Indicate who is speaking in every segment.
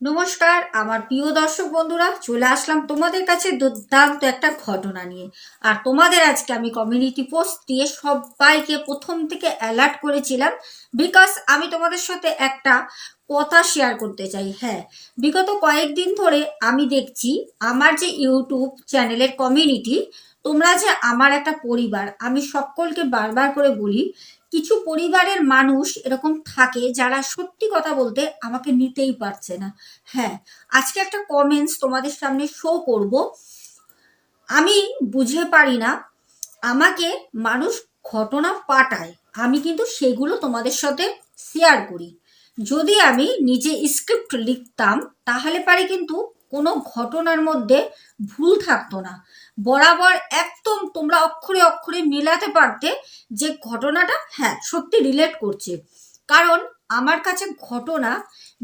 Speaker 1: নমস্কার, আমার প্রিয় দর্শক বন্ধুরা, চলে আসলাম তোমাদের কাছে দুর্দান্ত একটা ঘটনা নিয়ে। আর তোমাদের আজকে আমি কমিউনিটি পোস্ট দিয়ে সবাইকে প্রথম থেকে অ্যালার্ট করেছিলাম বিকজ আমি তোমাদের সাথে একটা কথা শেয়ার করতে চাই। হ্যাঁ বিগত কয়েকদিন ধরে আমি দেখছি আমার যে ইউটিউব চ্যানেলের কমিউনিটি তোমরা যে আমার একটা পরিবার, আমি সকলকে বারবার করে বলি কিছু পরিবারের মানুষ এরকম থাকে যারা সত্যি কথা বলতে আমাকে নিতেই পারছে না। হ্যাঁ আজকে একটা কমেন্টস তোমাদের সামনে শো করব। আমি বুঝে পারি না, আমাকে মানুষ ঘটনা পাঠায়, আমি কিন্তু সেগুলো তোমাদের সাথে শেয়ার করি। যদি আমি নিজে স্ক্রিপ্ট লিখতাম, তাহলে পারে কিন্তু কোনো ঘটনার মধ্যে ভুল থাকতো না। বরাবর একদম তোমরা অক্ষরে অক্ষরে মিলাতে পারতে যে ঘটনাটা হ্যাঁ সত্যি রিলেট করছে। কারণ আমার কাছে ঘটনা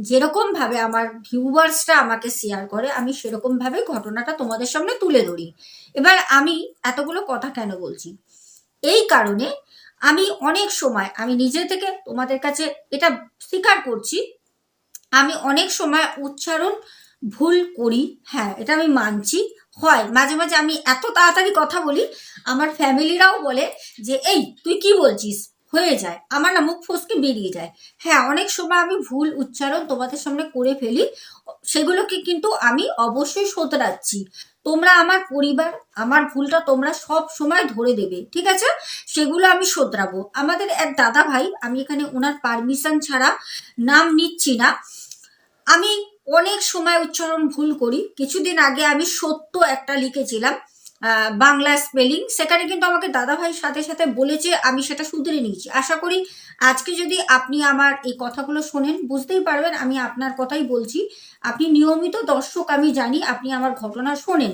Speaker 1: যেরকমভাবে আমার ভিউয়ার্সরা আমাকে শেয়ার করে, আমি সেরকমভাবে ঘটনাটা তোমাদের সামনে তুলে ধরি। এবার আমি এতগুলো কথা কেন বলছি? এই কারণে আমি অনেক সময়, আমি নিজে থেকে তোমাদের কাছে এটা স্বীকার করছি, আমি অনেক সময় উচ্চারণ ভুল করি হ্যাঁ এটা আমি মানছি, হয়। মাঝে মাঝে আমি এত তাড়াতাড়ি কথা বলি, আমার ফ্যামিলিরাও বলে যে, এই, তুই কি বলছিস? হয়ে যায়। আমার না মুখ ফসকে বেরিয়ে যায়। হ্যাঁ অনেক সময় আমি ভুল উচ্চারণ তোমাদের সামনে করে ফেলি, সেগুলোকে কিন্তু আমি অবশ্যই শোধরাচ্ছি। তোমরা আমার পরিবার, আমার ভুলটা তোমরা সব সময় ধরে দেবে, ঠিক আছে? সেগুলো আমি শোধরাবো। আমাদের এক দাদা ভাই আমি এখানে ওনার পারমিশন ছাড়া নাম নিচ্ছি না। আমি অনেক সময় উচ্চারণ ভুল করি। কিছুদিন আগে আমি সত্য একটা লিখেছিলাম বাংলা স্পেলিং। সেখানে কিন্তু আমাকে দাদা ভাই সাথে সাথে বলেছে, আমি সেটা শুধরে নিয়েছি। আশা করি আজকে যদি আপনি আমার এই কথাগুলো শোনেন, বুঝতেই পারবেন আমি আপনার কথাই বলছি। আপনি নিয়মিত দর্শক, আমি জানি আপনি আমার ঘটনা শোনেন।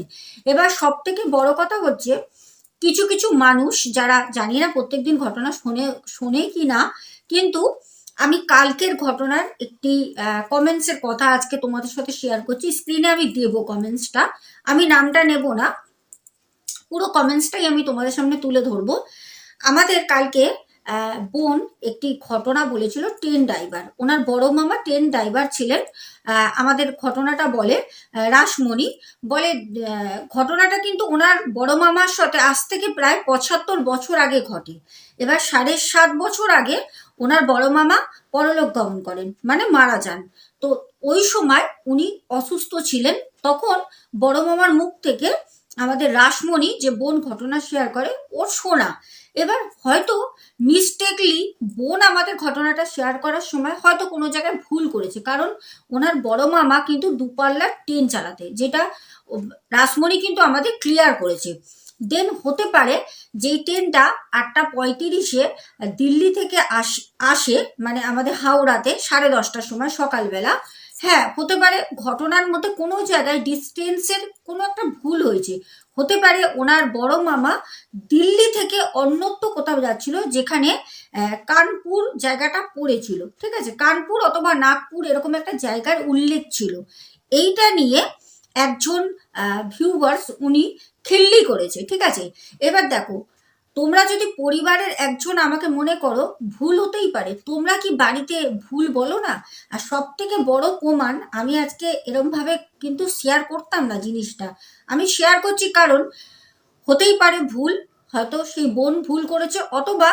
Speaker 1: এবার সব থেকে বড় কথা হচ্ছে, কিছু কিছু মানুষ যারা জানি না প্রত্যেকদিন ঘটনা শোনে শোনে কি না কিন্তু আমি কালকের ঘটনার একটি কমেন্টসের কথা আজকে তোমাদের সাথে শেয়ার করছি। স্ক্রিনে আমি দেবো কমেন্টসটা আমি নামটা নেব না। পুরো কমেন্টসটাই আমি তোমাদের সামনে তুলে ধরবো। আমাদের কালকে বোন একটি ঘটনা বলেছিল ট্রেন ড্রাইভার ওনার বড় মামা ট্রেন ড্রাইভার ছিলেন। আমাদের ঘটনাটা বলে রাসমণি। বলে ঘটনাটা কিন্তু ওনার বড় মামার সাথে আজ থেকে প্রায় পঁচাত্তর বছর আগে ঘটে। এবার সাড়ে সাত বছর আগে ওনার বড় মামা পরলোক গমন করেন মানে মারা যান। তো ওই সময় উনি অসুস্থ ছিলেন, তখন বড় মামার মুখ থেকে আমাদের রাসমণি যে বোন ঘটনা শেয়ার করে, ওর শোনা এবার হয়তো মিস্টেকলি বোন আমাদের ঘটনাটা শেয়ার করার সময় হয়তো কোনো জায়গায় ভুল করেছে, কারণ ওনার বড় মামা কিন্তু দুপাল্লার ট্রেন চালাতে, যেটা রাসমণি কিন্তু আমাদের ক্লিয়ার করেছে। দেন হতে পারে যেই ট্রেনটা আটটা পঁয়ত্রিশে দিল্লি থেকে আস- আসে মানে আমাদের হাওড়াতে সাড়ে দশটার সময় সকালবেলা। হ্যাঁ হতে পারে ঘটনার মধ্যে কোনো জায়গায় ডিস্টেন্সের কোনো একটা ভুল হয়েছে। হতে পারে ওনার বড় মামা দিল্লি থেকে অন্যত্র কোথাও যাচ্ছিল যেখানে কানপুর জায়গাটা পড়েছিল। ঠিক আছে? কানপুর অথবা নাগপুর এরকম একটা জায়গার উল্লেখ ছিল। এইটা নিয়ে একজন ভিউয়ার্স উনি খিল্লি করেছে, ঠিক আছে? এবার দেখো, তোমরা যদি পরিবারের একজন আমাকে মনে করো, ভুল হতেই পারে। তোমরা কি বাড়িতে ভুল বলো না? আর সব থেকে বড় প্রমাণ আমি আজকে এরমভাবে কিন্তু শেয়ার করতাম না জিনিসটা। আমি শেয়ার করছি কারণ, হতেই পারে ভুল, হয়তো সেই বোন ভুল করেছে, অথবা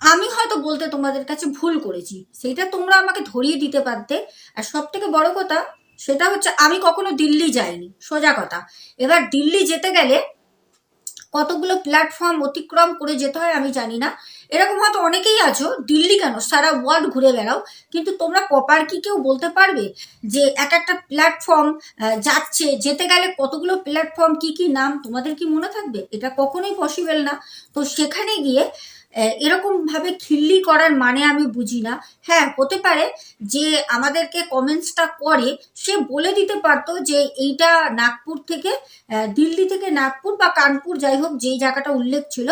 Speaker 1: আমি হয়তো বলতে তোমাদের কাছে ভুল করেছি। সেইটা তোমরা আমাকে ধরিয়ে দিতে পারতে। আর সব থেকে বড় কথা সেটা হচ্ছে আমি কখনো দিল্লি যাইনি, সোজা কথা। এবার দিল্লি যেতে গেলে কতগুলো প্ল্যাটফর্ম অতিক্রম করে যেতে হয় আমি জানি না। এরকম হয়তো অনেকেই আছো, দিল্লি কেন? সারা ওয়ার্ল্ড ঘুরে বেড়াও। কিন্তু তোমরা প্রপার কি কেউ বলতে পারবে যে এক একটা প্ল্যাটফর্ম যাচ্ছে, যেতে গেলে কতগুলো প্ল্যাটফর্ম কি কি নাম, তোমাদের কি মনে থাকবে? এটা কখনোই পসিবল না। তো সেখানে গিয়ে আহ, এরকম ভাবে খিল্লি করার মানে আমি বুঝি না। হ্যাঁ হতে পারে যে আমাদেরকে কমেন্টসটা করে সে বলে দিতে পারতো যে এইটা নাগপুর থেকে দিল্লি থেকে নাগপুর বা কানপুর যাই হোক যেই জায়গাটা উল্লেখ ছিল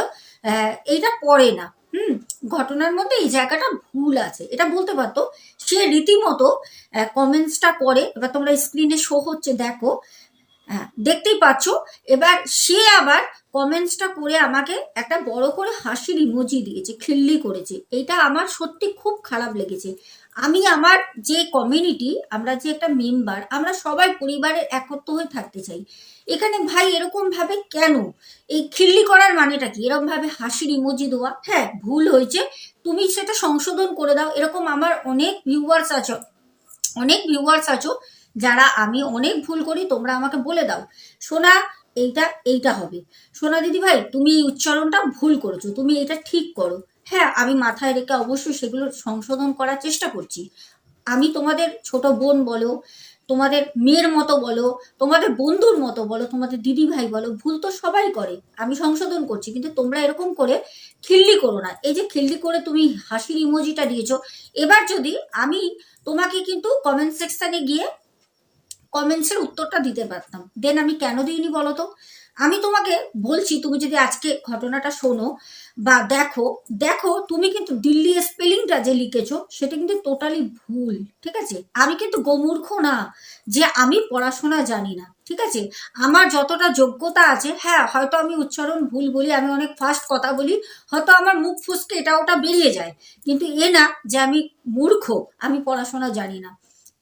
Speaker 1: এইটা পড়ে না। হুম ঘটনার মধ্যে এই জায়গাটা ভুল আছে। এটা বলতে পারতো সে রীতিমতো কমেন্টসটা করে এবার তোমরা স্ক্রিনে শো হচ্ছে দেখো হ্যাঁ দেখতেই পাচ্ছ। এবার সে আবার কমেন্টসটা করে আমাকে একটা বড় করে হাসির ইমোজি দিয়েছে, খিল্লি করেছে। এটা আমার সত্যি খুব খারাপ লেগেছে। আমি আমার যে কমিউনিটি আমরা যে একটা মেম্বার আমরা সবাই পরিবারের একত্র হয়ে থাকতে চাই। এখানে ভাই এরকম ভাবে কেন? এই খিল্লি করার মানেটা কি? এরকম ভাবে হাসির ইমোজি দেওয়া? হ্যাঁ ভুল হয়েছে। তুমি সেটা সংশোধন করে দাও। এরকম আমার অনেক ভিউয়ার্স আছো, অনেক ভিউয়ার্স আছো যারা আমি অনেক ভুল করি, তোমরা আমাকে বলে দাও। সোনা, এইটা এইটা হবে। সোনা দিদি ভাই, তুমি এই উচ্চারণটা ভুল করেছ, তুমি এটা ঠিক করো। হ্যাঁ আমি মাথায় রেখে অবশ্যই সেগুলো সংশোধন করার চেষ্টা করছি। আমি তোমাদের ছোট বোন বলো, তোমাদের মেয়ের মতো বলো, তোমাদের বন্ধুর মতো বলো, তোমাদের দিদি ভাই বলো, ভুল তো সবাই করে। আমি সংশোধন করছি, কিন্তু তোমরা এরকম করে খিল্লি করো না। এই যে খিল্লি করে তুমি হাসির ইমোজিটা দিয়েছ, এবার যদি আমি তোমাকে কিন্তু কমেন্ট সেকশানে গিয়ে কমেন্টসের উত্তরটা দিতে পারতাম। দেন আমি কেন দিইনি বলো তো আমি তোমাকে বলছি, তুমি যদি আজকে ঘটনাটা শোনো বা দেখো দেখো তুমি কিন্তু দিল্লি স্পেলিংটা যে লিখেছো, সেটা কিন্তু টোটালি ভুল, ঠিক আছে? আমি কিন্তু গোমূর্খ না, যে আমি পড়াশোনা জানি না, ঠিক আছে? আমার যতটা যোগ্যতা আছে হ্যাঁ হয়তো আমি উচ্চারণ ভুল বলি, আমি অনেক ফাস্ট কথা বলি, হয়তো আমার মুখ ফুসকে এটা ওটা বেরিয়ে যায়। কিন্তু এ না যে আমি মূর্খ, আমি পড়াশোনা জানি না।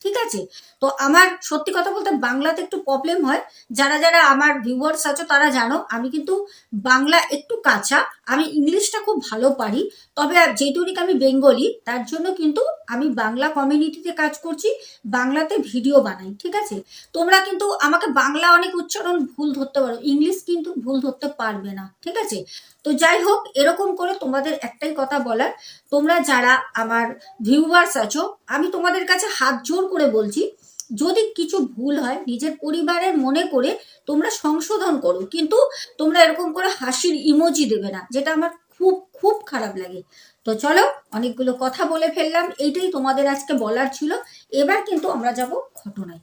Speaker 1: ঠিক আছে? তো আমার সত্যি কথা বলতে বাংলাতে একটু প্রবলেম হয়। যারা যারা আমার ভিউয়ার্স আছো তারা জানো, আমি কিন্তু বাংলা একটু কাঁচা। আমি ইংলিশটা খুব ভালো পারি, তবে যেটুকুনি আমি বেঙ্গলি, তার জন্য কিন্তু আমি বাংলা কমিউনিটিতে কাজ করছি, বাংলাতে ভিডিও বানাই, ঠিক আছে? তোমরা কিন্তু আমাকে বাংলা অনেক উচ্চারণ ভুল ধরতে পারো, ইংলিশ কিন্তু ভুল ধরতে পারবে না, ঠিক আছে? তো যাই হোক, এরকম করে তোমাদের একটাই কথা বলার, তোমরা যারা আমার ভিউয়ার্স আছো, আমি তোমাদের কাছে হাত জোর করে বলছি যদি কিছু ভুল হয়, নিজের পরিবারের মনে করে তোমরা সংশোধন করো। কিন্তু তোমরা এরকম করে হাসির ইমোজি দেবে না, যেটা আমার খুব খুব খারাপ লাগে। তো চলো, অনেকগুলো কথা বলে ফেললাম, এইটাই তোমাদের আজকে বলার ছিল। এবার কিন্তু আমরা যাব ঘটনায়।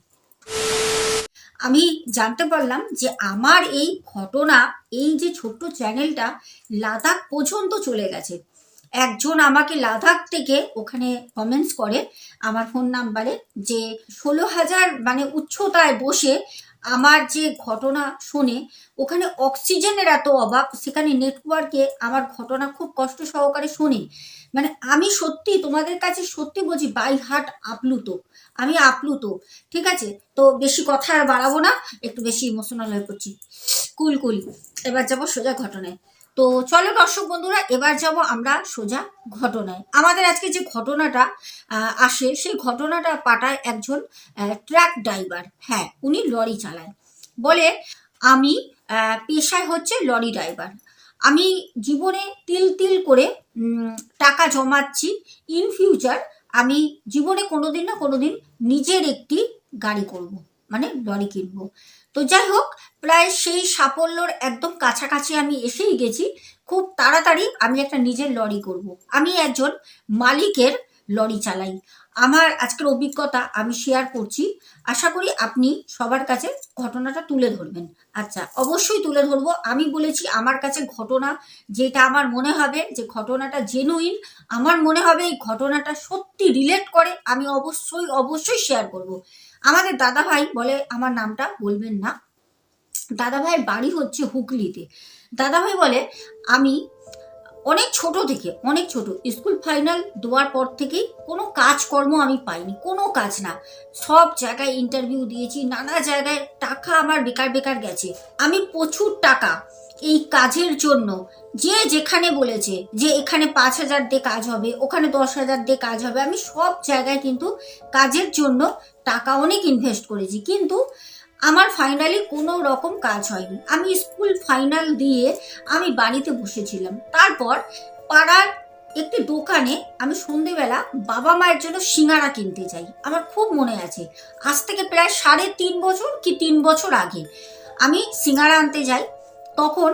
Speaker 1: আমি জানতে পারলাম যে আমার এই ঘটনা, এই যে ছোট্ট চ্যানেলটা লাদাখ পর্যন্ত চলে গেছে। একজন আমাকে লাদাখ থেকে ওখানে কমেন্টস করে আমার ফোন নাম্বারে যে ষোলো হাজার মানে উচ্চতায় বসে আমার যে ঘটনা শুনে ওখানে অক্সিজেনের এত অভাব, সেখানে নেটওয়ার্কে আমার ঘটনা খুব কষ্ট সহকারে শুনে। মানে আমি সত্যি তোমাদের কাছে সত্যি বলছি বাই হার্ট আপ্লুত। আমি আপ্লুত, ঠিক আছে? তো বেশি কথা আর বাড়াবো না, একটু বেশি ইমোশনাল হয়ে পড়ছি। কুল কুল। এবার যাব সোজা ঘটনায়। তো চলো দর্শক বন্ধুরা, এবার যাব আমরা সোজা ঘটনায়। আমাদের আজকে যে ঘটনাটা আসে, সেই ঘটনাটা পাটায় একজন ট্রাক ড্রাইভার। হ্যাঁ উনি লরি চালায়। বলে, আমি পেশায় হচ্ছে লরি ড্রাইভার। আমি জীবনে তিল তিল করে টাকা জমাচ্ছি। ইন ফিউচার আমি জীবনে কোনোদিন না কোনোদিন নিজের একটি গাড়ি করব। মানে লরি কিনবো। তো যাই হোক, প্রায় সেই সাফল্যর একদম কাছাকাছি আমি এসেই গেছি। খুব তাড়াতাড়ি আমি একটা নিজের লরি করব। আমি একজন মালিকের লরি চালাই। আমার আজকের অভিজ্ঞতা আমি শেয়ার করছি। আশা করি আপনি সবার কাছে ঘটনাটা তুলে ধরবেন। আচ্ছা অবশ্যই তুলে ধরবো। আমি বলেছি আমার কাছে ঘটনা, যেটা আমার মনে হবে যে ঘটনাটা জেনুইন আমার মনে হবে এই ঘটনাটা সত্যি রিলেট করে, আমি অবশ্যই অবশ্যই শেয়ার করব। আমাদের দাদা ভাই বলে, আমার নামটা বলবেন না। দাদা ভাইয়ের বাড়ি হচ্ছে হুগলিতে। দাদা ভাই বলে, আমি অনেক ছোট থেকে, অনেক ছোট, স্কুল ফাইনাল দেওয়ার পর থেকেই কোনো কাজকর্ম আমি পাইনি, কোনো কাজ না। সব জায়গায় ইন্টারভিউ দিয়েছি, নানা জায়গায় টাকা আমার বেকার বেকার গেছে। আমি প্রচুর টাকা এই কাজের জন্য যে যেখানে বলেছে যে এখানে পাঁচ হাজার দিয়ে কাজ হবে, ওখানে দশ হাজার দিয়ে কাজ হবে, আমি সব জায়গায় কিন্তু কাজের জন্য টাকা অনেক ইনভেস্ট করেছি। কিন্তু আমার ফাইনালি কোনো রকম কাজ হয়নি। আমি স্কুল ফাইনাল দিয়ে আমি বাড়িতে বসেছিলাম। তারপর পাড়ার একটি দোকানে আমি সন্ধেবেলা বাবা মায়ের জন্য সিঙ্গারা কিনতে যাই। আমার খুব মনে আছে, আজ থেকে প্রায় সাড়ে তিন বছর কি তিন বছর আগে আমি সিঙ্গারা আনতে যাই। তখন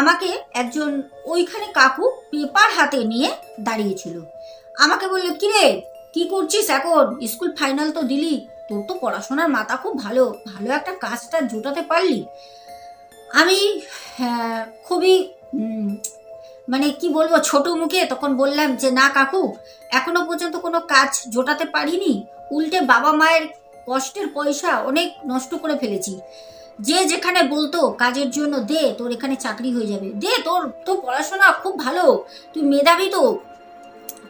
Speaker 1: আমাকে একজন ওইখানে কাকু পেপার হাতে নিয়ে দাঁড়িয়েছিল। আমাকে বলল কিরে কি করছিস এখন? স্কুল ফাইনাল তো দিলি। তোর তো পড়াশোনার মাথা খুব ভালো। ভালো একটা কাজটা জোটাতে পারলি। আমি হ্যাঁ, খুবই মানে কি বলব ছোট মুখে তখন বললাম যে না কাকু এখনও পর্যন্ত কোনো কাজ জোটাতে পারিনি। উল্টে বাবা মায়ের কষ্টের পয়সা অনেক নষ্ট করে ফেলেছি। যে যেখানে বলতো, কাজের জন্য দে, তোর এখানে চাকরি হয়ে যাবে। দে, তোর তোর পড়াশোনা খুব ভালো, তুই মেধাবী তো,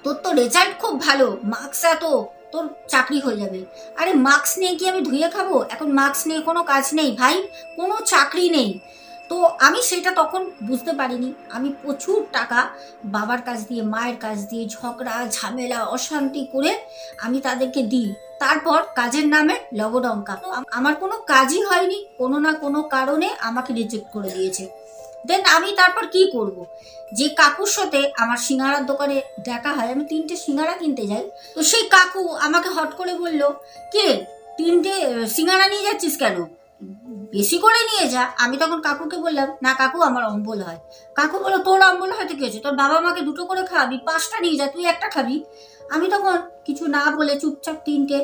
Speaker 1: তোর তো রেজাল্ট খুব ভালো মার্কস এত, তোর চাকরি হয়ে যাবে। আরে মার্কস নিয়ে কি আমি ধুয়ে খাব? এখন মার্কস নিয়ে কোনো কাজ নেই ভাই, কোনো চাকরি নেই। তো আমি সেটা তখন বুঝতে পারিনি। আমি প্রচুর টাকা বাবার কাছ দিয়ে, মায়ের কাছ দিয়ে ঝগড়া, ঝামেলা, অশান্তি করে আমি তাদেরকে দিই। তারপর কাজের নামে লবডঙ্কা আমার কোনো কাজই হয়নি, কোনো না কোনো কারণে আমাকে রিজেক্ট করে দিয়েছে। দেন আমি তারপর কি করব। যে কাকুর সাথে আমার সিঙ্গারার দোকানে দেখা হয়, আমি তিনটে সিঙ্গারা কিনতে যাই, তো সেই কাকু আমাকে হট করে বলল, কে? তিনটে সিঙ্গারা নিয়ে যাচ্ছিস কেন? বেশি করে নিয়ে যা। আমি তখন কাকুকে বললাম, না কাকু, আমার অম্বল হয়। কাকু বলল, তোর অম্বল হয়তো কি হয়েছে তোর বাবা মাকে দুটো করে খাওয়াবি, পাঁচটা নিয়ে যা, তুই একটা খাবি। আমি তখন কিছু না বলে চুপচাপ তিনটে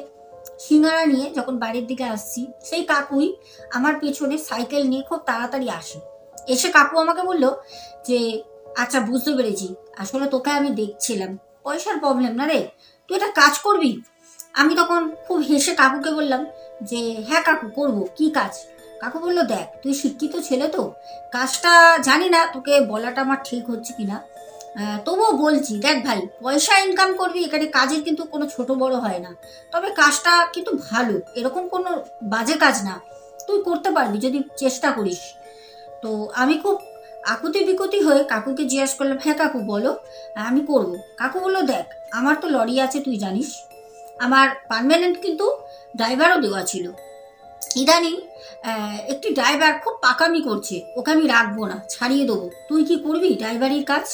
Speaker 1: সিঙ্গারা নিয়ে যখন বাড়ির দিকে আসছি, সেই কাকুই আমার পেছনে সাইকেল নিয়ে খুব তাড়াতাড়ি আসে। এসে কাকু আমাকে বলল যে আচ্ছা বুঝতে পেরেছি। আসলে তোকে আমি দেখছিলাম। পয়সার প্রবলেম না রে? তুই একটা কাজ করবি? আমি তখন খুব হেসে কাকুকে বললাম যে হ্যাঁ কাকু, করব। কি কাজ? কাকু বলল দেখ তুই শিক্ষিত ছেলে তো। কাজটা জানি না তোকে বলাটা আমার ঠিক হচ্ছে কিনা আহ, তবুও বলছি দেখ ভাই পয়সা ইনকাম করবি এখানে কাজের কিন্তু কোনো ছোট বড় হয় না। তবে কাজটা কিন্তু ভালো এরকম কোনো বাজে কাজ না। তুই করতে পারবি যদি চেষ্টা করিস। তো আমি খুব আকুতি বিকুতি হয়ে কাকুকে জিজ্ঞেস করলাম হ্যাঁ কাকু বলো আমি করব। কাকু বলল দেখ আমার তো লরি আছে তুই জানিস। আমার পার্মানেন্ট কিন্তু ড্রাইভারও দেওয়া ছিল। ইদানিং একটি ড্রাইভার খুব পাকামি করছে। ওকে আমি রাখব না, ছাড়িয়ে দেবো। তুই কি করবি ড্রাইভারির কাজ?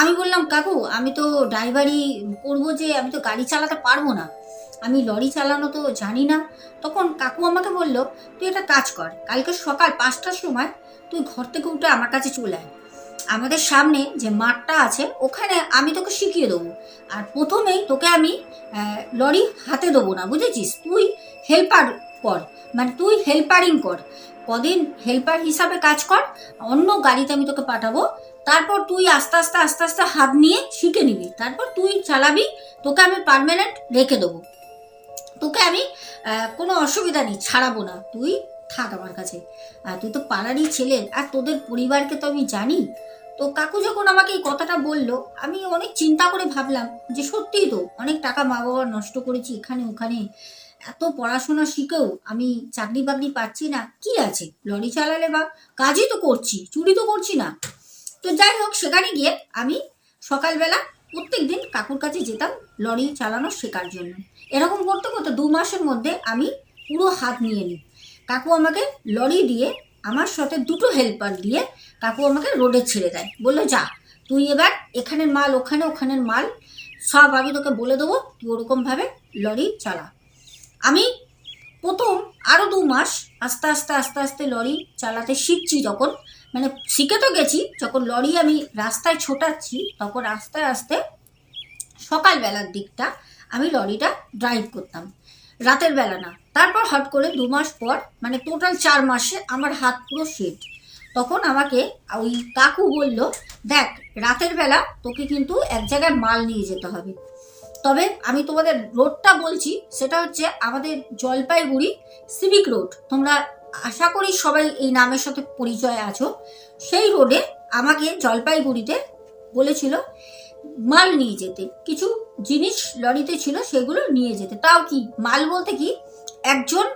Speaker 1: আমি বললাম, কাকু, আমি তো ড্রাইভারি করব যে, আমি তো গাড়ি চালাতে পারব না। আমি লরি চালানো তো জানি না। তখন কাকু আমাকে বলল, তুই একটা কাজ কর, কালকে সকাল পাঁচটার সময় তুই ঘর থেকে উঠে আমার কাছে চলে আয়। আমাদের সামনে যে মাঠটা আছে, ওখানে আমি তোকে শিখিয়ে দেবো। আর প্রথমেই তোকে আমি লরি হাতে দেবো না, বুঝেছিস? তুই হেল্পার কর। মানে তুই হেল্পারিং কর। কদিন হেল্পার হিসাবে কাজ কর, অন্য গাড়িতে আমি তোকে পাঠাবো। তারপর তুই আস্তে আস্তে আস্তে আস্তে হাত নিয়ে শিখে নিবি। তারপর তুই চালাবি, তোকে আমি পার্মানেন্ট রেখে দেবো। তোকে আমি কোনো অসুবিধা নেই, ছাড়াবো না। তুই থাক আমার কাছে। আর তুই তো পাড়ারই ছেলে, আর তোদের পরিবারকে তো আমি জানি। তো কাকু যখন আমাকে এই কথাটা বলল, আমি অনেক চিন্তা করে ভাবলাম যে সত্যিই তো অনেক টাকা মা বাবা নষ্ট করেছি এখানে, ওখানে। এত পড়াশোনা শিখেও আমি চাকরি বাকরি পাচ্ছি না, কি আছে? লরি চালালে বা? কাজই তো করছি, চুরি তো করছি না। তো যাই হোক, সেখানে গিয়ে আমি সকালবেলা প্রত্যেক দিন কাকুর কাছে যেতাম লরি চালানো শেখার জন্য। এরকম করতে করতে দু মাসের মধ্যে আমি পুরো হাত নিয়ে নিই। কাকু আমাকে লরি দিয়ে আমার সাথে দুটো হেল্পার দিয়ে কাকু আমাকে রোডে ছেড়ে দেয়। বলল, যা, তুই এবার এখানের মাল, ওখানে ওখানের মাল, সব আমি তোকে বলে দেবো, তুই ওরকমভাবে লরি চালা। আমি প্রথম আরও দু মাস আস্তে আস্তে আস্তে আস্তে লরি চালাতে শিখছি যখন। মানে শিখে তো গেছি, যখন লরি আমি রাস্তায় ছোটাচ্ছি, তখন আস্তে আস্তে সকালবেলার দিকটা আমি লরিটা ড্রাইভ করতাম। রাতের বেলা না, তারপর হট করে দু মাস পর মানে টোটাল চার মাসে আমার হাত পুরো সেট তখন আমাকে ওই কাকু বলল, দেখ, রাতের বেলা তোকে কিন্তু এক জায়গায় মাল নিয়ে যেতে হবে। তবে আমি তোমাদের রোডটা বলছি, সেটা হচ্ছে আমাদের জলপাইগুড়ি সিভিক রোড তোমরা আশা করি সবাই এই নামের সাথে পরিচয় আছো। সেই রোডে আমাকে জলপাইগুড়িতে বলেছিল, মাল নিয়ে যেতে। কিছু জিনিস লরিতে ছিল, সেগুলো নিয়ে যেতে। তাও কি, মাল বলতে কি, একজন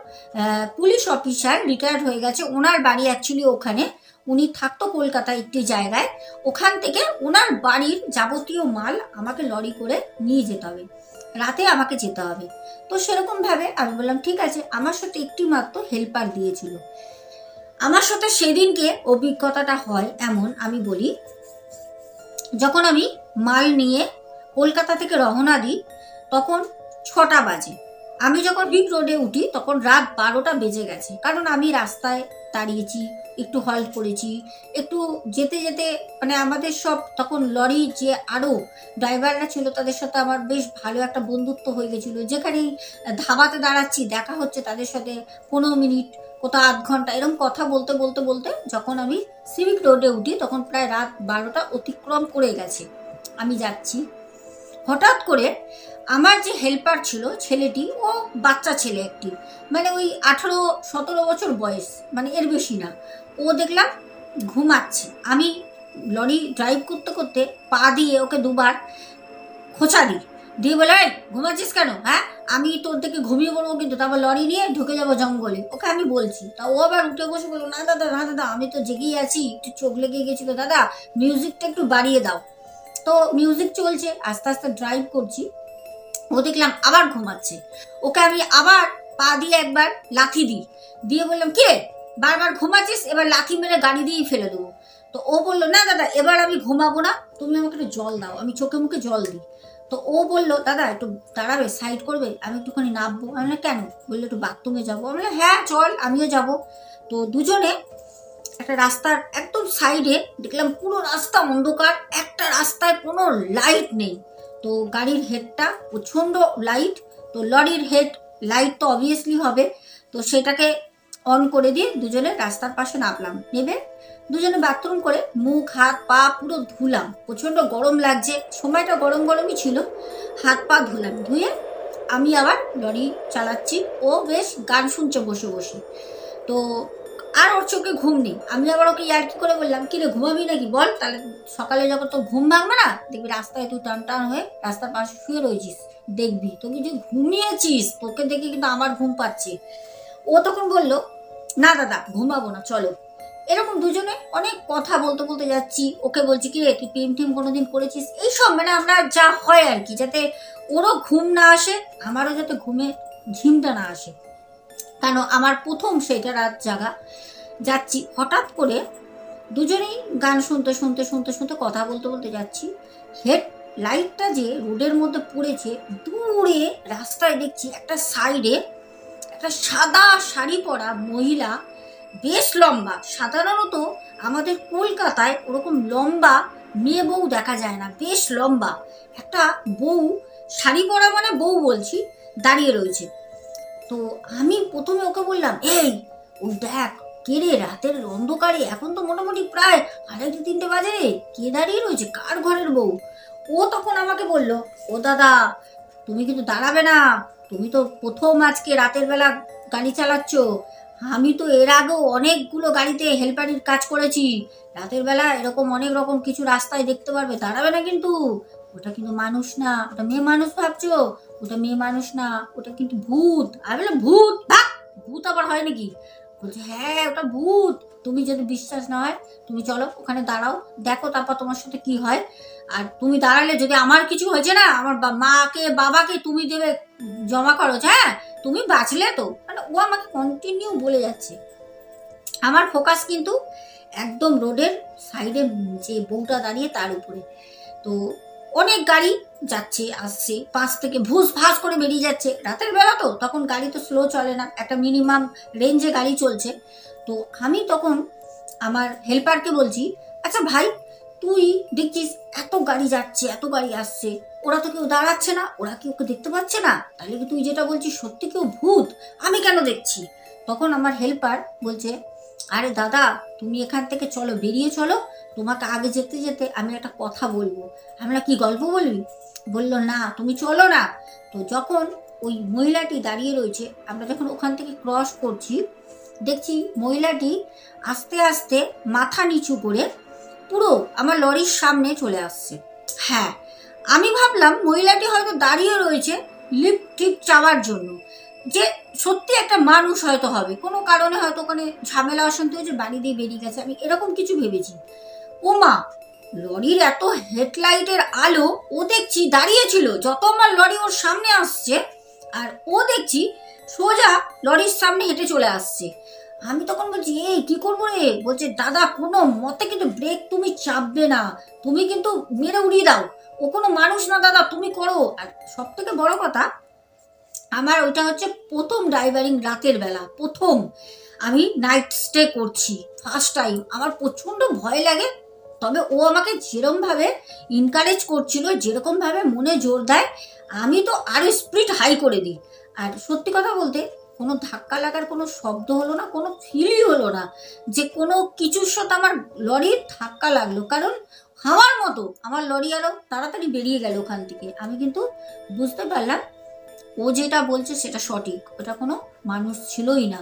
Speaker 1: পুলিশ অফিসার রিটায়ার্ড হয়ে গেছে। ওনার বাড়ি অ্যাকচুয়ালি ওখানে। উনি থাকতো কলকাতায় একটি জায়গায়, ওখান থেকে ওনার বাড়ির যাবতীয় মাল আমাকে লরি করে নিয়ে যেতে হবে, রাতে আমাকে যেতে হবে। তো সেরকমভাবে আমি বললাম, ঠিক আছে। আমার সাথে একটি মাত্র হেল্পার দিয়েছিল। আমার সাথে সেদিনকে অভিজ্ঞতাটা হয় এমন, আমি বলি, যখন আমি মাল নিয়ে কলকাতা থেকে রওনা দিই, তখন ছটা বাজে। আমি যখন বিগ রোডে উঠি, তখন রাত বারোটা বেজে গেছে, কারণ আমি রাস্তায় দাঁড়িয়েছি একটু হল্ট করেছি। একটু যেতে যেতে মানে আমাদের সব তখন লরি যে আরও ড্রাইভাররা ছিল তাদের সাথে আমার বেশ ভালো একটা বন্ধুত্ব হয়ে গেছিল। যেখানেই ধাবাতে দাঁড়াচ্ছি, দেখা হচ্ছে তাদের সাথে পনেরো মিনিট, কোথাও আধ ঘণ্টা এরকম কথা বলতে বলতে বলতে যখন আমি সিভিক রোডে উঠি তখন প্রায় রাত বারোটা অতিক্রম করে গেছে। আমি যাচ্ছি। হঠাৎ করে আমার যে হেল্পার ছিল ছেলেটি, ও বাচ্চা ছেলে একটি। মানে ওই আঠারো, সতেরো বছর বয়স মানে এর বেশি না। ও দেখলাম ঘুমাচ্ছে। আমি লরি ড্রাইভ করতে করতে পা দিয়ে ওকে দুবার খোঁচা দিই। দিয়ে বলে "এই, ঘুমাচ্ছিস কেন? হ্যাঁ? আমি তোর থেকে ঘুমিয়ে পড়ব কিন্তু তারপর লরি নিয়ে ঢুকে যাব জঙ্গলে। ওকে আমি বলছি। তা ও আবার উঠে বসে বলল না দাদা না দাদা আমি তো জেগেই আছি একটু চোখ লেগে গেছিল। দাদা মিউজিকটা একটু বাড়িয়ে দাও। তো মিউজিক চলছে আস্তে আস্তে ড্রাইভ করছি। ও দেখলাম আবার ঘুমাচ্ছে। ওকে আমি আবার পা দিয়ে একবার লাথি দিই। দিয়ে বললাম কে বারবার ঘুমাচ্ছিস এবার লাথি মেরে গাড়ি দিয়েই ফেলে দেবো। তো ও বলল না দাদা এবার আমি ঘুমাবো না তুমি আমাকে একটু জল দাও আমি চোখে মুখে জল দিই। তো ও বলল দাদা একটু দাঁড়াবে সাইড করবে আমি একটুখানি নামবো আমি বললাম, কেন? বলল একটু বাথরুমে যাব। আমি হ্যাঁ চল আমিও যাব। তো দুজনে একটা রাস্তার একদম সাইডে দেখলাম পুরো রাস্তা অন্ধকার একটা রাস্তায় কোনো লাইট নেই। তো গাড়ির হেডটা প্রচণ্ড লাইট তো লরির হেড লাইট তো অবভিয়াসলি হবে। তো সেটাকে অন করে দিয়ে দুজনে রাস্তার পাশে নামলাম। নেবে দুজনে বাথরুম করে মুখ, হাত, পা পুরো ধুলাম। প্রচণ্ড গরম লাগছে। সময়টা গরম গরমই ছিল। হাত, পা ধুলাম। ধুয়ে আমি আবার লরি চালাচ্ছি। ও বেশ গান শুনছে বসে বসে। তো আর ওর চোখে ঘুম নেই। আমি আবার ওকে ইয়ার্কি করে বললাম, কি রে, ঘুমাবি নাকি? বল, তাহলে সকালে যখন তোর ঘুম ভাঙবে না, দেখবি রাস্তায় তুই টান টান হয়ে রাস্তার পাশে শুয়ে রয়েছিস। দেখবি, তোকে যে ঘুমিয়েছিস, তোকে দেখে কিন্তু আমার ঘুম পাচ্ছে। ও তখন বলল, না দাদা, ঘুমাবো না, চলো। এরকম দুজনে অনেক কথা বলতে বলতে যাচ্ছি। ওকে বলছি, কি রে, তুই প্রেম টেম কোনোদিন করেছিস? এইসব মানে আমরা যা হয় আর কি, যাতে ওরও ঘুম না আসে, আমারও যাতে ঘুমে ঝিমটা না আসে। কেন, আমার প্রথম সেটা রাত জাগা। যাচ্ছি, হঠাৎ করে দুজনেই গান শুনতে শুনতে শুনতে শুনতে কথা বলতে বলতে যাচ্ছি। হেড লাইটটা যে রোডের মধ্যে পড়েছে, দূরে রাস্তায় দেখছি একটা সাইডে একটা সাদা শাড়ি পরা মহিলা বেশ লম্বা, সাধারণত আমাদের কলকাতায় ওরকম লম্বা মেয়ে বউ দেখা যায় না, বেশ লম্বা। একটা বউ, শাড়ি পরা মানে বউ বলছি, দাঁড়িয়ে রয়েছে। তো আমি প্রথমে ওকে বললাম, এই ওই দেখ, কে রে, রাতের অন্ধকারে? এখন তো মোটামুটি প্রায় আড়াইটে, তিনটে বাজে রে। কে দাঁড়িয়ে রয়েছে? কার ঘরের বউ? ও তখন আমাকে বলল, ও দাদা, তুমি কিন্তু দাঁড়াবে না। তুমি তো প্রথম আজকে রাতের বেলা গাড়ি চালাচ্ছ। আমি তো এর আগেও অনেকগুলো গাড়িতে হেল্পারির কাজ করেছি। রাতের বেলা এরকম অনেক রকম কিছু রাস্তায় দেখতে পারবে। দাঁড়াবে না কিন্তু। ওটা কিন্তু মানুষ না। ওটা মেয়ে মানুষ ভাবছ? ওটা মেয়ে মানুষ না। ওটা কিন্তু ভূত। আমি বললাম, ভূত? ভূত আবার হয় নাকি? বলছে হ্যাঁ ওটা ভূত। তুমি যদি বিশ্বাস না হয়, তুমি চলো, ওখানে দাঁড়াও, দেখো তারপর তোমার সাথে কি হয়। আর তুমি দাঁড়ালে যদি আমার কিছু হয়েছে না, আমার মাকে, বাবাকে তুমি দেবে, জমা করো হ্যাঁ? তুমি বাঁচলে তো। মানে ও আমাকে কন্টিনিউ বলে যাচ্ছে। আমার ফোকাস কিন্তু একদম রোডের সাইডে যে বউটা দাঁড়িয়ে তার উপরে। তো অনেক গাড়ি যাচ্ছে, আসছে, পাশ থেকে ভুস ভাস করে বেরিয়ে যাচ্ছে। রাতের বেলা তো, তখন গাড়ি তো স্লো চলে না। একটা মিনিমাম রেঞ্জে গাড়ি চলছে। তো আমি তখন আমার হেল্পারকে বলছি আচ্ছা ভাই, তুই দেখছিস এত গাড়ি যাচ্ছে, এত গাড়ি আসছে, ওরা তো কেউ দাঁড়াচ্ছে না, ওরা কি ওকে দেখতে পাচ্ছে না? তাহলে কি তুই যেটা বলছিস সত্যি কেউ ভূত? আমি কেন দেখছি? তখন আমার হেল্পার বলছে, আরে দাদা, তুমি এখান থেকে চলো, বেরিয়ে চলো, তোমাকে আগে যেতে যেতে আমি একটা কথা বলব। আমরা কি গল্প বলবি? বলল, না, তুমি চলো না। তো যখন ওই মহিলাটি দাঁড়িয়ে রয়েছে, আমরা যখন ওখান থেকে ক্রস করছি দেখছি মহিলাটি আস্তে আস্তে মাথা নিচু করে পুরো আমার লরির সামনে চলে আসছে। হ্যাঁ আমি ভাবলাম মহিলাটি হয়তো দাঁড়িয়ে রয়েছে লিফট টিপ চাওয়ার জন্য। যে সত্যি একটা মানুষ হয়তো হবে। কোনো কারণে হয়তো ওখানে ঝামেলা, অশান্তি হয়েছে, বাড়ি দিয়ে বেরিয়ে গেছে। আমি এরকম কিছু ভেবেছি। ও মা লরির এত হেডলাইটের আলো, ও দেখছি দাঁড়িয়েছিল যত আমার লরি ওর সামনে আসছে, আর ও দেখছি সোজা লরির সামনে হেঁটে চলে আসছে। আমি তখন বলছি, এই, কি করব রে? বলছে, দাদা, কোনো মতে কিন্তু ব্রেক তুমি চাপবে না। তুমি কিন্তু মেরে উড়িয়ে দাও। ও কোনো মানুষ না, দাদা, তুমি করো। আর সব থেকে বড় কথা, আমার ওইটা হচ্ছে প্রথম ড্রাইভারিং রাতের বেলা, প্রথম। আমি নাইট স্টে করছি, ফার্স্ট টাইম। আমার প্রচণ্ড ভয় লাগে। তবে ও আমাকে যেরমভাবে ইনকারেজ করছিল, যেরকমভাবে মনে জোর দেয়, আমি তো আরও স্পিড হাই করে দিই। আর সত্যি কথা বলতে, কোনো ধাক্কা লাগার কোনো শব্দ হলো না, কোনো ফিলই হলো না যে কোনো কিছুর সাথে আমার লরির ধাক্কা লাগল। কারণ হাওয়ার মতো আমার লরি আরও তাড়াতাড়ি বেরিয়ে গেল ওখান থেকে। আমি কিন্তু বুঝতে পারলাম, ও যেটা বলছে সেটা সঠিক, ওটা কোনো মানুষ ছিলই না।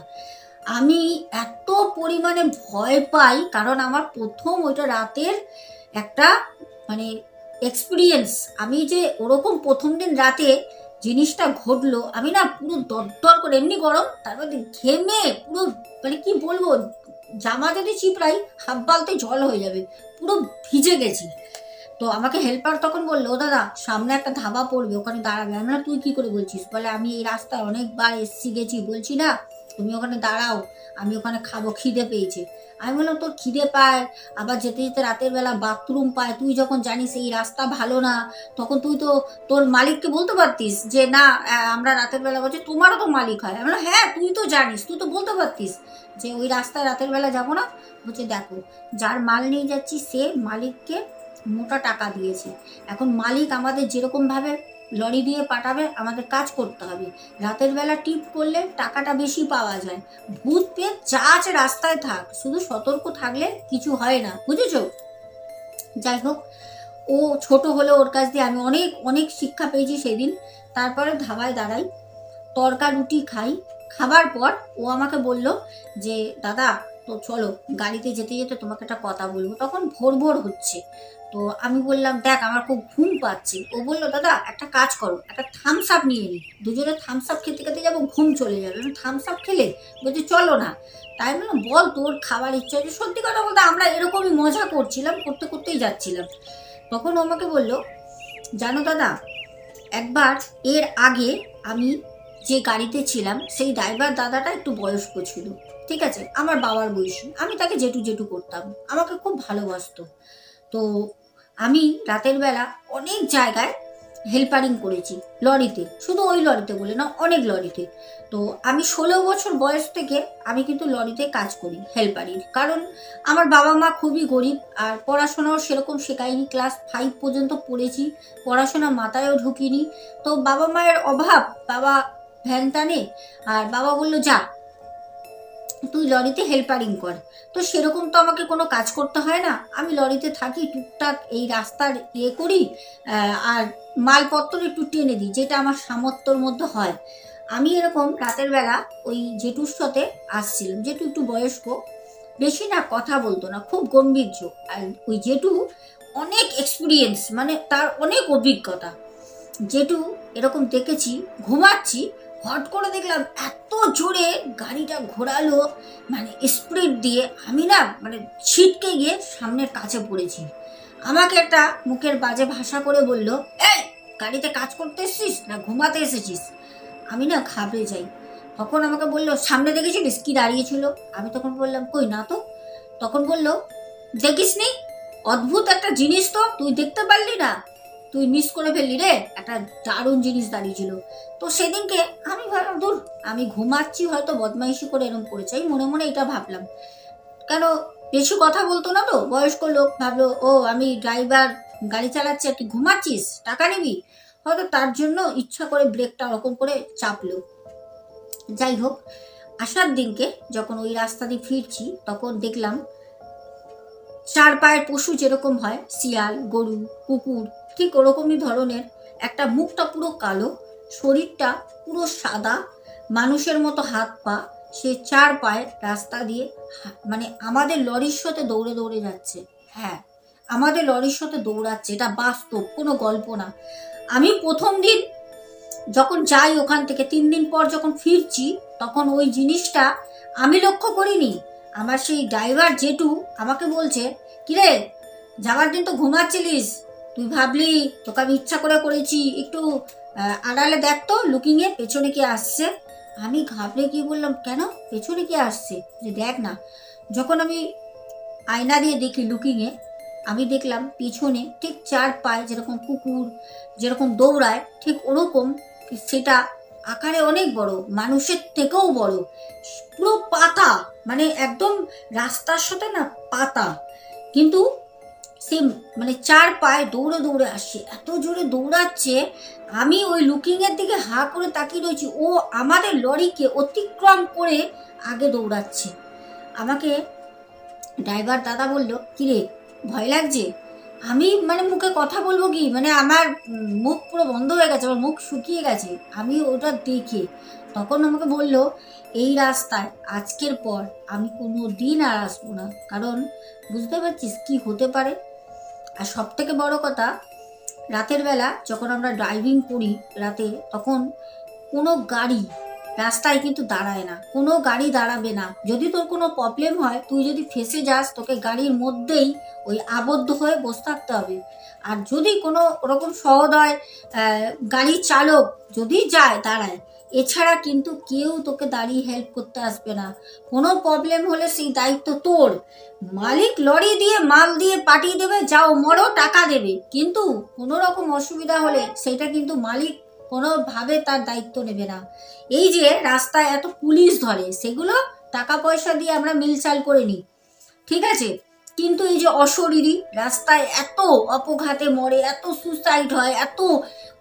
Speaker 1: আমি এত পরিমাণে ভয় পাই, কারণ আমার প্রথম ওইটা রাতের একটা মানে এক্সপিরিয়েন্স আমি যে ওরকম প্রথম দিন রাতে জিনিসটা ঘটলো, আমি না পুরো দরদর করে, এমনি গরম তার মধ্যে ঘেমে পুরো মানে কি বলব, জামা যদি চিপড়াই হাফ বালতে জল হয়ে যাবে, পুরো ভিজে গেছি। তো আমাকে হেল্পার তখন বলল দাদা, সামনে একটা ধাবা পড়বে, ওখানে দাঁড়াবে। আমরা তুই কি করে বলছিস? বলে, আমি এই রাস্তায় অনেকবার এসছি, গেছি। বলছি, না তুমি ওখানে দাঁড়াও, আমি ওখানে খাব, খিদে পেয়েছে। আমি বললাম, তোর খিদে পায়? আবার যেতে যেতে রাতের বেলা বাথরুম পায়। তুই যখন জানিস এই রাস্তা ভালো না, তখন তুই তো তোর মালিককে বলতে পারতিস যে, না আমরা রাতের বেলা বলছি, তোমারও তো মালিক হয়। আমি বললাম হ্যাঁ তুই তো জানিস, তুই তো বলতে পারতিস যে, ওই রাস্তায় রাতের বেলা যাব না? বলছে, দেখো, যার মাল নিয়ে যাচ্ছি, সে মালিককে মোটা টাকা দিয়েছে। এখন মালিক আমাদের যেরকমভাবে লরি দিয়ে পাঠাবে আমাদের কাজ করতে হবে। রাতের বেলা টিপ করলে টাকাটা বেশি পাওয়া যায়। ভূত পেয়ে যা রাস্তায় থাক। শুধু সতর্ক থাকলে কিছু হয় না, বুঝেছ? যাই হোক, ও ছোট হলে ওর কাছ দিয়ে আমি অনেক অনেক শিক্ষা পেয়েছি সেদিন। তারপরে ধাবায় দাঁড়াই, তরকা রুটি খাই। খাবার পর ও আমাকে বলল যে, দাদা, তো চলো, গাড়িতে যেতে যেতে তোমাকে একটা কথা বলব। তখন ভোর ভোর হচ্ছে। তো আমি বললাম, দেখ, আমার খুব ঘুম পাচ্ছে। ও বলল, দাদা, একটা কাজ করো, একটা থামস আপ নিয়ে নি। দুজনে থামস আপ খেতে খেতে যাব, ঘুম চলে যাবে। থামস আপ খেলে বলছে, চলো না। তাই বললাম, বল, তোর খাবার ইচ্ছা হচ্ছে সত্যি কথা বলতে আমরা এরকমই মজা করছিলাম, করতে করতেই যাচ্ছিলাম। তখন ও আমাকে বলল, জানো দাদা, একবার এর আগে আমি যে গাড়িতে ছিলাম, সেই ড্রাইভার দাদাটা একটু বয়স্ক ছিল, ঠিক আছে? আমার বাবার বয়সী। আমি তাকে জেটু জেটু করতাম। আমাকে খুব ভালোবাসতো। তো আমি রাতের বেলা অনেক জায়গায় হেল্পারিং করেছি, লরিতে। শুধু ওই লরিতে বলে না, অনেক লরিতে। তো আমি ষোলো বছর বয়স থেকে আমি কিন্তু লরিতে কাজ করি হেল্পারির কারণ আমার বাবা মা খুবই গরিব, আর পড়াশোনাও সেরকম শেখায়নি। ক্লাস ফাইভ পর্যন্ত পড়েছি, পড়াশোনা মাথায়ও ঢুকিনি। তো বাবা মায়ের অভাব, বাবা ভ্যান টানে, আর বাবা বলল, যা তুই লরিতে হেল্পারিং কর। তো সেরকম তো আমাকে কোনো কাজ করতে হয় না। আমি লরিতে থাকি, টুকটাক এই রাস্তার ইয়ে করি আর মালপত্র একটু টেনে দিই, যেটা আমার সামর্থ্যর মধ্যে হয়। আমি এরকম রাতের বেলা ওই জেঠুর সাথে আসছিলাম। জেঠু একটু বয়স্ক, বেশি না কথা বলতো না, খুব গম্ভীর্য আর ওই জেঠু অনেক এক্সপিরিয়েন্স মানে তার অনেক অভিজ্ঞতা। জেঠু এরকম দেখেছি, ঘুমাচ্ছি হট করে দেখলাম এত জোরে গাড়িটা ঘোরালো মানে স্পিড দিয়ে আমি না মানে ছিটকে গিয়ে সামনের কাছে পড়েছি। আমাকে একটা মুখের বাজে ভাষা করে বলল, এই, গাড়িতে কাজ করতে এসেছিস না ঘুমাতে এসেছিস? আমি না ঘাবড়ে যাই। তখন আমাকে বলল, সামনে দেখেছিলিস কি দাঁড়িয়েছিল আমি তখন বললাম, কই না তো। তখন বলল দেখিস নি অদ্ভুত একটা জিনিস তো, তুই দেখতে পারলি না। তুই মিস করে ফেললি রে, একটা দারুণ জিনিস দাঁড়িয়েছিল। তো সেদিনকে আমি ভাবলাম দূর আমি ঘুমাচ্ছি, হয়তো বদমাইশি করে এরকম করেছে। আমি মনে মনে এটা ভাবলাম। কেন, বেশি কথা বলতো না তো, বয়স্ক লোক ভাবলো, ও, আমি ড্রাইভার গাড়ি চালাচ্ছি, আর কি ঘুমাচ্ছিস? টাকা নিবি? হয়তো তার জন্য ইচ্ছা করে ব্রেকটা ওরকম করে চাপলো। যাই হোক, আসার দিনকে যখন ওই রাস্তা দিয়ে ফিরছি, তখন দেখলাম চার পায়ের পশু যেরকম হয়, শিয়াল, গরু, কুকুর, ঠিক ওরকমই ধরনের। একটা মুখটা পুরো কালো, শরীরটা পুরো সাদা, মানুষের মতো হাত পা, সে চার পায়ে রাস্তা দিয়ে মানে আমাদের লরির সাথে দৌড়ে দৌড়ে যাচ্ছে। হ্যাঁ আমাদের লরির সাথে দৌড়াচ্ছে, এটা বাস্তব, কোনো গল্প না। আমি প্রথম দিন যখন যাই ওখান থেকে, তিন দিন পর যখন ফিরছি, তখন ওই জিনিসটা আমি লক্ষ্য করিনি। আমার সেই ড্রাইভার জেঠু আমাকে বলছে, কিরে, যাওয়ার দিন তো ঘুমাচ্ছিলিস। তুই ভাবলি তোকে আমি ইচ্ছা করে করেছি, একটু আড়ালে দেখ তো লুকিংয়ে পেছনে কি আসছে? আমি ঘাবড়ে গিয়ে বললাম, কেন? পেছনে কি আসছে? যে দেখ না। যখন আমি আয়না দিয়ে দেখি লুকিংয়ে আমি দেখলাম পিছনে ঠিক চার পায়ে যেরকম কুকুর, যেরকম দৌড়ায়, ঠিক ওরকম সেটা আকারে অনেক বড়, মানুষের থেকেও বড়। পুরো পাতা মানে একদম রাস্তার সাথে না পাতা। কিন্তু সে মানে চার পায়ে দৌড়ে দৌড়ে আসছে, এত জোরে দৌড়াচ্ছে, আমি ওই লুকিংয়ের দিকে হা করে তাকিয়ে রয়েছি, ও আমাদের লরিকে অতিক্রম করে আগে দৌড়াচ্ছে। আমাকে ড্রাইভার দাদা বলল, কিরে, ভয় লাগছে? আমি মানে মুখে কথা বলব কি? মানে আমার মুখ পুরো বন্ধ হয়ে গেছে, আমার মুখ শুকিয়ে গেছে। আমি ওটা দেখে। তখন আমাকে বলল, এই রাস্তায় আজকের পর আমি কোনো দিন আর আসব না। কারণ বুঝতে পারছিস কি হতে পারে? আর সব থেকে বড় কথা, রাতের বেলা যখন আমরা ড্রাইভিং করি রাতে, তখন কোনো গাড়ি রাস্তায় কিন্তু দাঁড়ায় না। কোনো গাড়ি দাঁড়াবে না। যদি তোর কোনো প্রবলেম হয়, তুই যদি ফেসে যাস, তোকে গাড়ির মধ্যেই ওই আবদ্ধ হয়ে বসে থাকতে হবে। আর যদি কোনো ওরকম সহদয় গাড়ি চালক যদি যায় দাঁড়ায়, এছাড়া কিন্তু কেউ তোকে দাঁড়িয়ে হেল্প করতে আসবে না। কোনো প্রবলেম হলে সেই দায়িত্ব তোর। মালিক লরি দিয়ে মাল দিয়ে পাঠিয়ে দেবে, যাও মরো, টাকা দেবে। কিন্তু কোনো রকম অসুবিধা হলে সেটা কিন্তু মালিক কোনোভাবে তার দায়িত্ব নেবে না। এই যে রাস্তায় এত পুলিশ ধরে, সেগুলো টাকা পয়সা দিয়ে আমরা মিলচাল করে নিই। ঠিক আছে? কিন্তু এই যে অশরীরী রাস্তায় এত অপঘাতে মরে, এত সুসাইড হয়, এত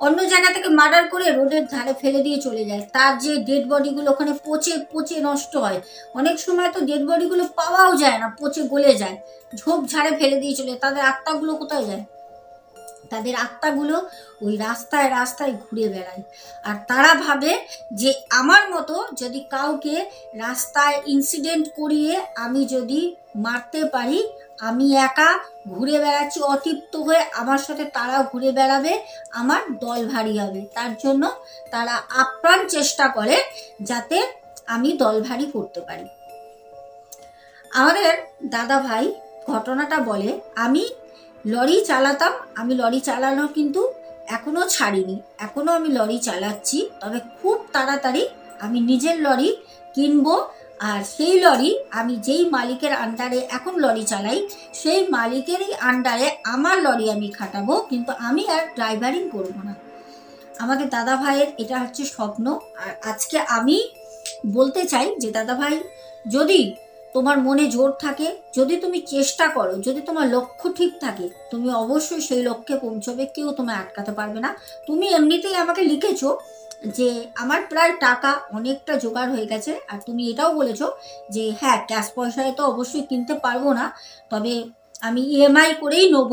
Speaker 1: অন্য জায়গা থেকে মার্ডার করে রোডের ধারে ফেলে দিয়ে চলে যায়, তার যে ডেড বডিগুলো ওখানে পচে পচে নষ্ট হয়। অনেক সময় তো ডেড বডিগুলো পাওয়াও যায় না, পচে গলে যায়, ঝোপ ঝাড়ে ফেলে দিয়ে চলে তাদের আত্মাগুলো কোথায় যায়? তাদের আত্মাগুলো ওই রাস্তায় রাস্তায় ঘুরে বেড়ায়। আর তারা ভাবে যে আমার মতো যদি কাউকে রাস্তায় ইনসিডেন্ট করিয়ে আমি যদি মারতে পারি, আমি একা ঘুরে বেড়াচ্ছি, অতৃপ্ত হয়ে আমার সাথে তারাও ঘুরে বেড়াবে, আমার দল ভারী হবে। তার জন্য তারা আপ্রাণ চেষ্টা করে যাতে আমি দল ভারী করতে পারি। আমাদের দাদা ভাই ঘটনাটা বলে, আমি লরি চালাতাম, আমি লরি চালানো কিন্তু এখনও ছাড়িনি। এখনও আমি লরি চালাচ্ছি, তবে খুব তাড়াতাড়ি আমি নিজের লরি কিনবো আর সেই লরি আমি যেই মালিকের আন্ডারে এখন লরি চালাই, সেই মালিকেরই আন্ডারে আমার লরি আমি খাটাবো, কিন্তু আমি আর ড্রাইভারিং করব না। আমাদের দাদা ভাইয়ের এটা হচ্ছে স্বপ্ন, আর আজকে আমি বলতে চাই যে, দাদা ভাই, যদি তোমার মনে জোর থাকে, যদি তুমি চেষ্টা করো, যদি তোমার লক্ষ্য ঠিক থাকে, তুমি অবশ্যই সেই লক্ষ্যে পৌঁছবে, কেউ তোমায় আটকাতে পারবে না। তুমি এমনিতেই আমাকে লিখেছো যে আমার প্রায় টাকা অনেকটা জোগাড় হয়ে গেছে, আর তুমি এটাও বলেছ যে হ্যাঁ ক্যাশ পয়সায় তো অবশ্যই কিনতে পারব না, তবে আমি ইএমআই করেই নেব।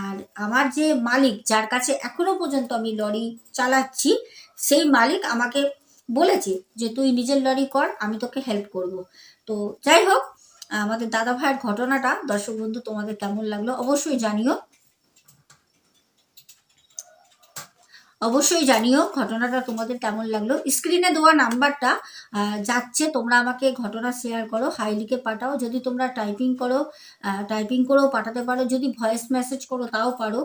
Speaker 1: আর আমার যে মালিক, যার কাছে এখনও পর্যন্ত আমি লরি চালাচ্ছি, সেই মালিক আমাকে বলেছে যে, তুই নিজের লরি কর, আমি তোকে হেল্প করব। তো যাই হোক আমাদের দাদা ভাইয়ের ঘটনাটা দর্শক বন্ধু তোমাদের কেমন লাগল অবশ্যই জানিও। অবশ্যই জানিও ঘটনাটা তোমাদের কেমন লাগল। স্ক্রিনে দেওয়া নাম্বারটা যাচ্ছে, তোমরা আমাকে ঘটনা শেয়ার করো হাই লিখে পাঠাও। যদি তোমরা টাইপিং করো টাইপিং করেও পাঠাতে পারো। যদি ভয়েস মেসেজ করো, তাও পারো।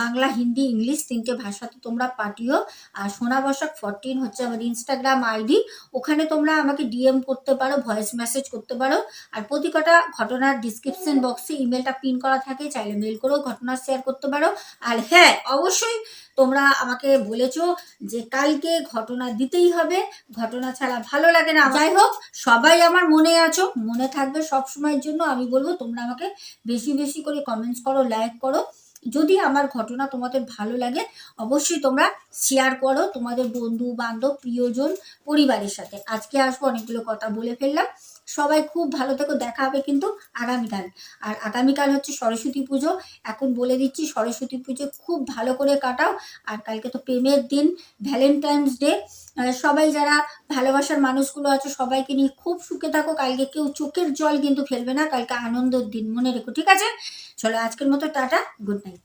Speaker 1: বাংলা, হিন্দি, ইংলিশ তিনটে ভাষাতে তোমরা পাঠিও। আর সোনা বসাক ফরটিন হচ্ছে আমার ইনস্টাগ্রাম আইডি ওখানে তোমরা আমাকে ডিএম করতে পারো ভয়েস মেসেজ করতে পারো। আর প্রতি কটা ঘটনার ডিসক্রিপশন বক্সে ইমেলটা পিন করা থাকে, চাইলে মেল করেও ঘটনা শেয়ার করতে পারো। আর হ্যাঁ অবশ্যই তোমরা আমাকে বলেছ যে কালকে ঘটনা দিতেই হবে। ঘটনা ছাড়া ভালো লাগে না। যাই হোক, সবাই আমার মনে আছো, মনে থাকবে সব সময়ের জন্য। আমি বলব, তোমরা আমাকে বেশি বেশি করে কমেন্টস করো লাইক করো। যদি আমার ঘটনা তোমাদের ভালো লাগে, অবশ্যই তোমরা শেয়ার করো তোমাদের বন্ধু বান্ধব প্রিয়জন, পরিবারের সাথে। আজকে আসব, অনেকগুলো কথা বলে ফেললাম। সবাই খুব ভালো থেকো, দেখা হবে কিন্তু আগামীকাল। আর আগামীকাল হচ্ছে সরস্বতী পুজো। এখন বলে দিচ্ছি, সরস্বতী পুজো খুব ভালো করে কাটাও। আর কালকে তো প্রেমের দিন ভ্যালেন্টাইন্স ডে সবাই যারা ভালোবাসার মানুষগুলো আছে, সবাইকে নিয়ে খুব সুখে থাকো। কালকে কেউ চোখের জল কিন্তু ফেলবে না, কালকে আনন্দের দিন। মনে রেখো, ঠিক আছে? চলো, আজকের মতো টাটা গুড নাইট